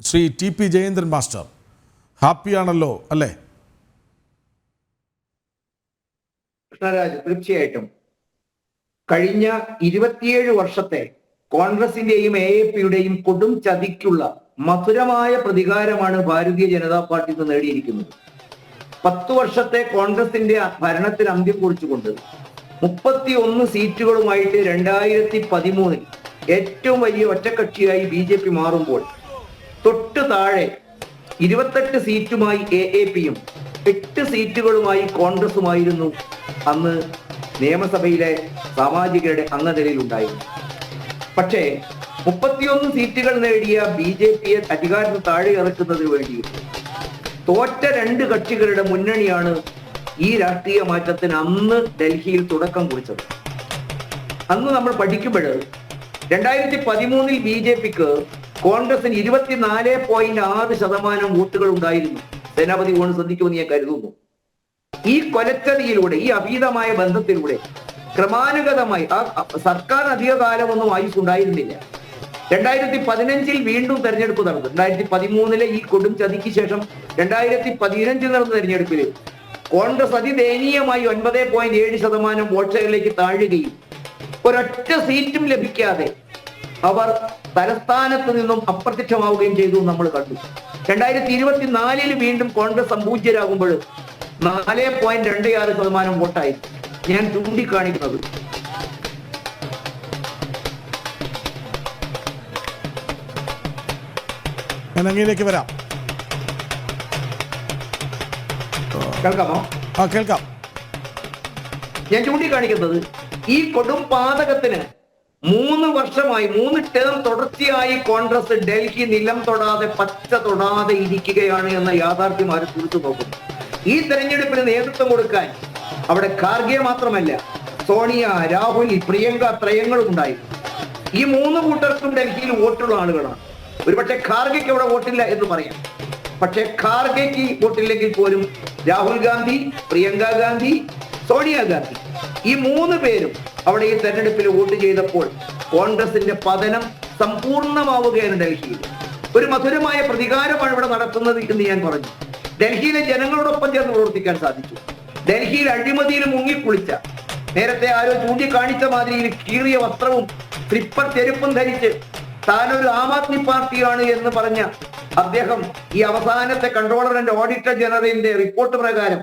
Shri T P Jayendran master. ഹാപ്പിയാണല്ലോ അല്ലേ? കൃഷ്ണരാജ് തീർച്ചയായിട്ടും. കഴിഞ്ഞ ഇരുപത്തിയേഴ് വർഷത്തെ കോൺഗ്രസിന്റെയും എ എ പിയുടെയും കൊടും ചതിക്കുള്ള മധുരമായ പ്രതികാരമാണ് ഭാരതീയ ജനതാ പാർട്ടി ഇന്ന് നേടിയിരിക്കുന്നത്. പത്തു വർഷത്തെ കോൺഗ്രസിന്റെ ഭരണത്തിൽ അന്ത്യം കുറിച്ചുകൊണ്ട് മുപ്പത്തി ഒന്ന് സീറ്റുകളുമായിട്ട് രണ്ടായിരത്തി പതിമൂന്നിൽ ഏറ്റവും വലിയ ഒറ്റക്കക്ഷിയായി ബി മാറുമ്പോൾ തൊട്ട് താഴെ ഇരുപത്തെട്ട് സീറ്റുമായി എ എ പിയും എട്ട് സീറ്റുകളുമായി കോൺഗ്രസുമായിരുന്നു അന്ന് നിയമസഭയിലെ സാമാജികരുടെ അംഗനിലയിൽ ഉണ്ടായിരുന്നു പക്ഷേ മുപ്പത്തിയൊന്ന് സീറ്റുകൾ നേടിയ ബി ജെ പിയെ അധികാരത്തിൽ താഴെ ഇറക്കുന്നതിന് വേണ്ടി തോറ്റ രണ്ട് കക്ഷികളുടെ മുന്നണിയാണ് ഈ രാഷ്ട്രീയ മാറ്റത്തിന് അന്ന് ഡൽഹിയിൽ തുടക്കം കുറിച്ചത്. അന്ന് നമ്മൾ പഠിക്കുമ്പോൾ രണ്ടായിരത്തി പതിമൂന്നിൽ ബി ജെ പിക്ക് കോൺഗ്രസിന് ഇരുപത്തിനാല് പോയിന്റ് ആറ് ശതമാനം വോട്ടുകൾ ഉണ്ടായിരുന്നു. സേനാപതി കോൺ ശ്രദ്ധിക്കുമെന്ന് ഞാൻ കരുതുന്നു. ഈ കൊലച്ചതിയിലൂടെ ഈ അഭീതമായ ബന്ധത്തിലൂടെ ക്രമാനുഗതമായി ആ സർക്കാർ അധികകാലമൊന്നും ആയുസ് ഉണ്ടായിരുന്നില്ല രണ്ടായിരത്തി പതിനഞ്ചിൽ വീണ്ടും തെരഞ്ഞെടുപ്പ് നടന്നു. രണ്ടായിരത്തി പതിമൂന്നിലെ ഈ കൊടും ചതിക്ക് ശേഷം രണ്ടായിരത്തി പതിനഞ്ചിൽ നടന്ന തെരഞ്ഞെടുപ്പിൽ കോൺഗ്രസ് അതിദയനീയമായി ഒൻപത് പോയിന്റ് ഏഴ് ശതമാനം വോട്ട് ഷെയറിലേക്ക് താഴുകയും ഒരൊറ്റ സീറ്റും ലഭിക്കാതെ അവർ തലസ്ഥാനത്ത് നിന്നും അപ്രത്യക്ഷമാവുകയും ചെയ്തു നമ്മൾ കണ്ടു. രണ്ടായിരത്തി ഇരുപത്തിനാലിൽ വീണ്ടും കോൺഗ്രസ് സംപൂജ്യരാകുമ്പോൾ നാല് പോയിന്റ് രണ്ട് ആറ് ശതമാനം വോട്ടായി. ഞാൻ ചൂണ്ടിക്കാണിക്കുന്നത്. അങ്ങനെയിലേക്ക് വരാം. കേൾക്കാമോ? ആ കേൾക്കാം. ഞാൻ ചൂണ്ടിക്കാണിക്കുന്നത് ഈ കൊടും പാതകത്തിന് മൂന്ന് വർഷമായി മൂന്ന് ടേം തുടർച്ചയായി കോൺഗ്രസ് ഡൽഹി നിലം തൊടാതെ പച്ച തൊടാതെ ഇരിക്കുകയാണ് എന്ന യാഥാർത്ഥ്യം അവർ കുറിച്ചു നോക്കുന്നു? ഈ തെരഞ്ഞെടുപ്പിന് നേതൃത്വം കൊടുക്കാൻ അവിടെ ഖാർഗെ മാത്രമല്ല സോണിയ രാഹുൽ പ്രിയങ്ക ത്രയങ്ങളും ഉണ്ടായി ഈ മൂന്ന് കൂട്ടർക്കും ഡൽഹിയിൽ വോട്ടുള്ള ആളുകളാണ്. ഒരുപക്ഷെ ഖാർഗെക്ക് അവിടെ വോട്ടില്ല എന്ന് പറയാം. പക്ഷെ ഖാർഗെക്ക് വോട്ടില്ലെങ്കിൽ പോലും രാഹുൽ ഗാന്ധി പ്രിയങ്ക ഗാന്ധി സോണിയാഗാന്ധി ഈ മൂന്ന് പേരും അവിടെ ഈ തെരഞ്ഞെടുപ്പിൽ വോട്ട് ചെയ്തപ്പോൾ കോൺഗ്രസിന്റെ പതനം സമ്പൂർണമാവുകയാണ് ഡൽഹിയിൽ. ഒരു മധുരമായ പ്രതികാരമാണ് ഇവിടെ നടത്തുന്നത് എന്ന് ഞാൻ പറഞ്ഞു. ഡൽഹിയിലെ ജനങ്ങളോടൊപ്പം ചേർന്ന് പ്രവർത്തിക്കാൻ സാധിച്ചു. ഡൽഹിയിൽ അഴിമതിയിൽ മുങ്ങിക്കുളിച്ച നേരത്തെ ആരോ ചൂണ്ടിക്കാണിച്ച മാതിരിയിൽ കീറിയ വസ്ത്രവും സ്ലിപ്പർ ചെരുപ്പും ധരിച്ച് താനൊരു ആം ആദ്മി പാർട്ടിയാണ് എന്ന് പറഞ്ഞ അദ്ദേഹം ഈ അവസാനത്തെ കൺട്രോളർ ആൻഡ് ഓഡിറ്റർ ജനറലിന്റെ റിപ്പോർട്ട് പ്രകാരം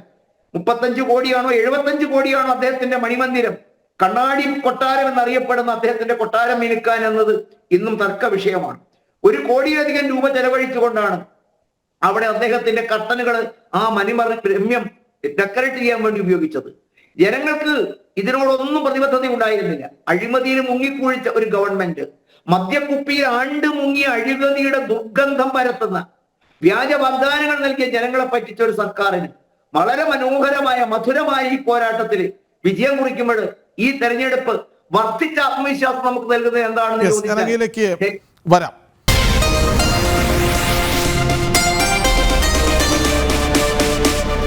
മുപ്പത്തഞ്ച് കോടിയാണോ എഴുപത്തഞ്ച് കോടിയാണോ അദ്ദേഹത്തിന്റെ മണിമന്ദിരം? കണ്ണാടി കൊട്ടാരം എന്നറിയപ്പെടുന്ന അദ്ദേഹത്തിന്റെ കൊട്ടാരം മിനുക്കാൻ എന്നത് ഇന്നും തർക്ക വിഷയമാണ് ഒരു കോടിയിലധികം രൂപ ചെലവഴിച്ചുകൊണ്ടാണ് അവിടെ അദ്ദേഹത്തിന്റെ കർട്ടനുകൾ ആ മണിമറ രമ്യം ഡെക്കറേറ്റ് ചെയ്യാൻ വേണ്ടി ഉപയോഗിച്ചത്. ജനങ്ങൾക്ക് ഇതിനോടൊന്നും പ്രതിബദ്ധത ഉണ്ടായിരുന്നില്ല. അഴിമതിയിൽ മുങ്ങിക്കുഴിച്ച ഒരു ഗവൺമെന്റ് മദ്യക്കുപ്പിയിൽ ആണ്ട് മുങ്ങി അഴിമതിയുടെ ദുർഗന്ധം പരത്തുന്ന വ്യാജ വാഗ്ദാനങ്ങൾ നൽകിയ ജനങ്ങളെ പറ്റിച്ച ഒരു സർക്കാരിന് വളരെ മനോഹരമായ മധുരമായ ഈ പോരാട്ടത്തിൽ വിജയം കുറിക്കുമ്പോൾ ഈ തെരഞ്ഞെടുപ്പ് വർദ്ധിച്ച ആത്മവിശ്വാസം നമുക്ക് നൽകുന്നത് എന്താണെന്ന് വരാം.